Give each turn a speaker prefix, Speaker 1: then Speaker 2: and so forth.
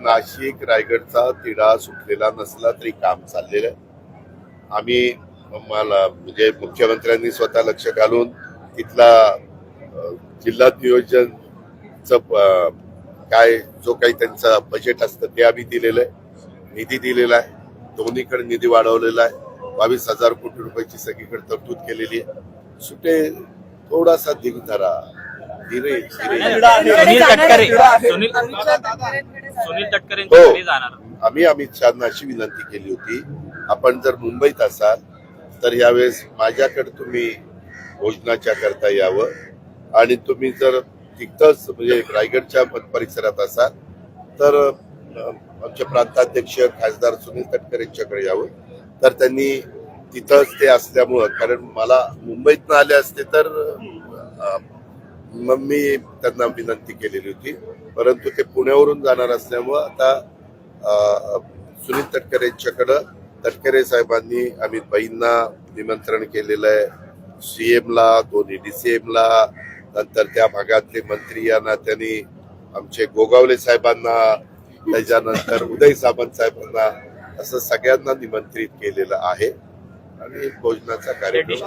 Speaker 1: नाशिक रायगडचा तिढा सुटलेला नसला तरी काम चाललेलं आहे. आम्ही मला म्हणजे मुख्यमंत्र्यांनी स्वतः लक्ष घालून तिथला जिल्हा नियोजनचं काय जो काही त्यांचं बजेट असतं ते आम्ही दिलेलं आहे. निधी दिलेला आहे. दोन्हीकडे निधी वाढवलेला आहे. बावीस हजार कोटी रुपयाची सगळीकडे तरतूद केलेली आहे. सुटे थोडासा धीर धरा धीरे. धीरे
Speaker 2: सुनील तटकरे. सुनील सुनील तटकरेंच्या
Speaker 1: हो.
Speaker 2: घरी जाणार.
Speaker 1: आम्ही अमित शहाना अशी विनंती केली होती. आपण जर मुंबईत असाल तर यावेळेस माझ्याकडे तुम्ही भोजनाच्या करता यावं. आणि तुम्ही जर तिथंच म्हणजे रायगडच्या मत परिसरात असाल तर आमचे प्रांताध्यक्ष खासदार सुनील तटकरे यांच्याकडे यावं. तर त्यांनी तिथंच ते असल्यामुळं कारण मला मुंबईतनं आले असते तर मग मी त्यांना विनंती केलेली होती. परंतु ते पुण्यावरून जाणार असल्यामुळं आता सुनील तटकरे यांच्याकडं तटकरे साहेबांनी अमित भाईंना निमंत्रण केलेलं आहे. सी एमला दोन्ही सी एमला नंतर त्या भागातले मंत्री यांना त्यांनी आमचे गोगावले साहेबांना त्याच्यानंतर उदय सामंत साहेबांना असं सगळ्यांना निमंत्रित केलेलं आहे. आणि भोजनाचा कार्यक्रम